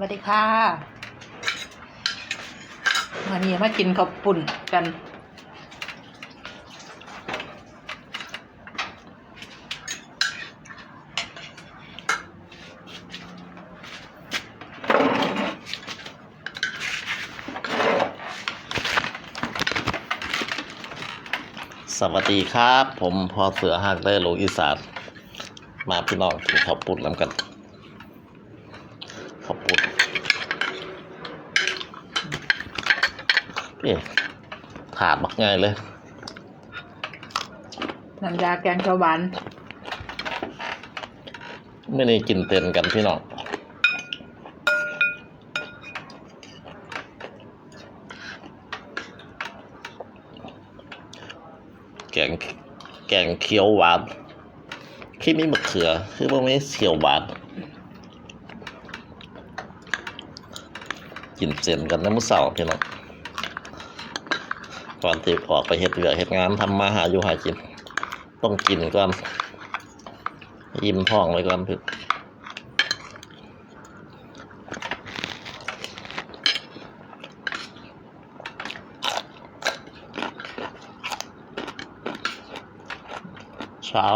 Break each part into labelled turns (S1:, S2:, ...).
S1: วัสดีค่ะวันนี้มากินข้าวปุ่นกัน
S2: สวัสดีครับ ผมพอเสือหักได้ลงอีสานมาพี่น้องกินข้าวปุ้นน้ำกัน ข้าวปุ้นนี่ถาดบักง่ายเลย
S1: น้ำยาแกงเขียวหวาน
S2: ไม่ได้กินเต็นกันพี่น้องแกงแกงเขียวหวานที่มีมะเขือคือว่าไม่เขียวหวาน กินเส้นกันน้ำมือเสาร์พี่น้องก่อนที่ออกไปเฮ็ดเวียกเฮ็ดงานทำมาหาอยู่หากิน ต้องกินก่อนยิ้มท้องไว้ก่อนพี่เช้า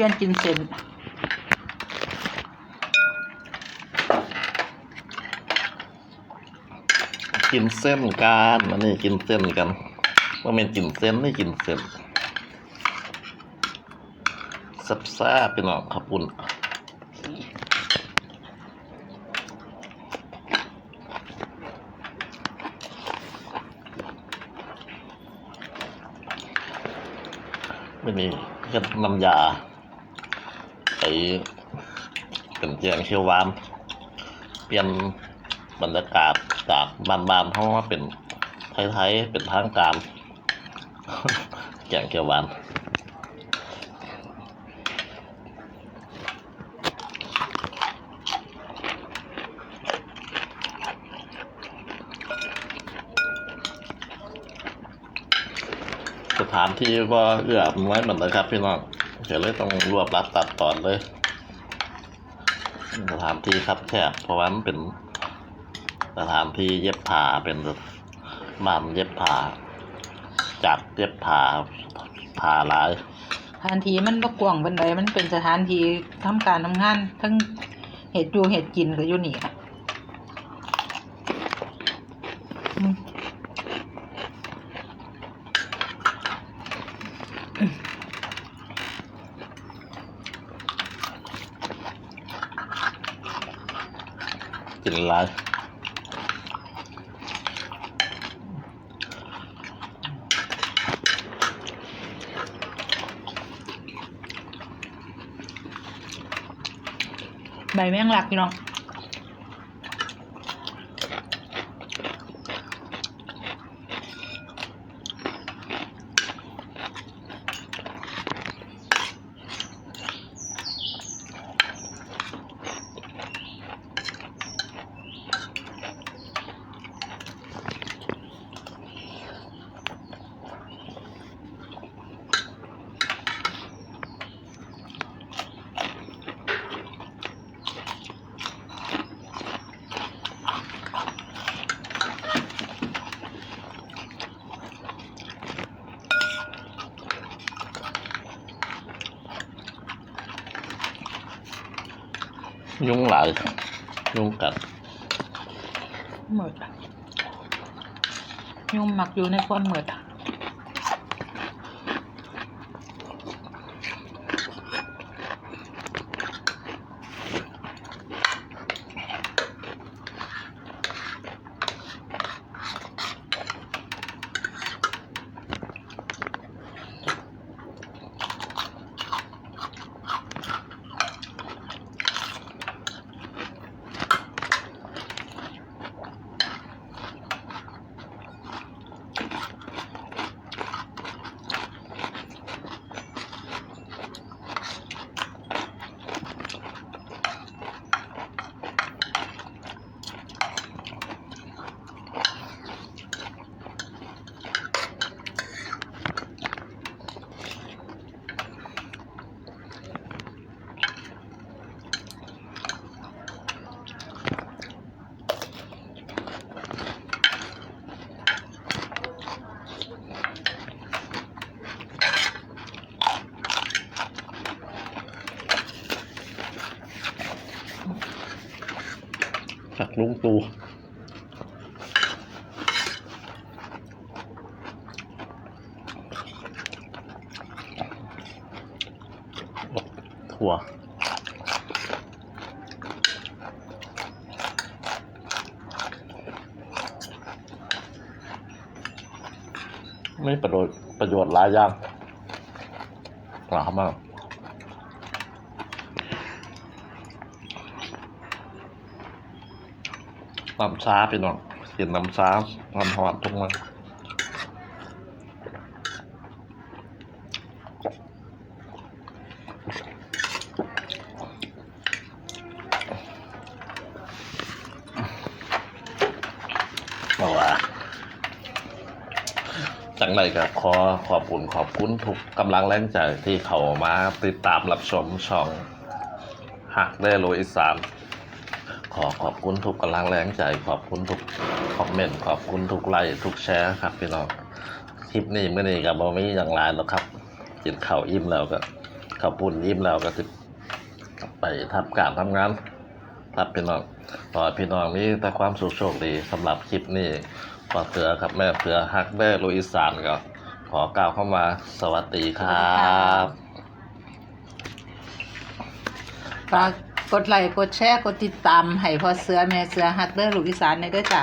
S1: ปี้ยนกินเส้น
S2: กินเส้นกันอันนี้กินเส้นกันว่าเป็นกินเส้นไม่กินเส้นซับซ่าๆพี่น้องขับปุ่นไม่มีแค่น้ำยา เป็นแกงเขียววานเปลี่ยนบรรยากาศจากบ้านๆเพราะว่าเป็นไทยๆเป็นทางการแกงเขียวหวานสถานที่ก็เอื้ออำนวยหมดเลยครับพี่น้อง เดี๋ยวเลยต้องรวบรัดตัดตอนเลยสถานที่ครับแคบเพราะว่ามันเป็นสถานที่เย็บผ้าเป็นบ้านเย็บผ้าจัดเย็บผ้าผ้าหลาย
S1: สถานที่มันบ่กว้างบันไดมันเป็นสถานที่ทำการทำงาน ทั้งเห็ดอยู่เห็ดกินก็อยู่นี่อะอืม
S2: กินหลาย
S1: ใบแมงลักพี่น้อง
S2: ยุงหลายยุงกัด
S1: เหมือดยุ่มหมักอยู่ในความเหมือดัก
S2: ลุงตูถั่วไม่ประโยชน์ประโยชน์หลายอย่างหลายมาก น้ำชาพี่น้องกินน้ำชาน้ำหอมทุกมันบอกว่าจังไรก็ขอขอบคุณขอบคุณทุกกำลังแรงใจที่เขามาติดตามรับชมช่องหักได้โลอีสาน อขอบคุณทุกกำลังแรงใจ ขอบคุณทุกคอมเมนต์ขอบคุณทุกไลค์ทุกแชร์ครับพี่น้องคลิปนี้เมื่อนี้กับบอมี่อย่างไรหรอกครับกินข้าวอิ่มแล้วก็ข้าวปุ้นอิ่มแล้วก็จะไปทำการทำงานครับพี่น้องขอพี่น้องมีแต่ความสุขโชคดีสำหรับคลิปนี้ขอเสือครับแม่เสือฮักแม่ลุยสานก็ขอกล่าวเข้ามาสวัสดีครับ
S1: ฝาก กดไลค์กดแชร์กดติดตามให้พ่อเสือแม่เสือฮักเดอร์ลูกอีสานในด้อจ้ะ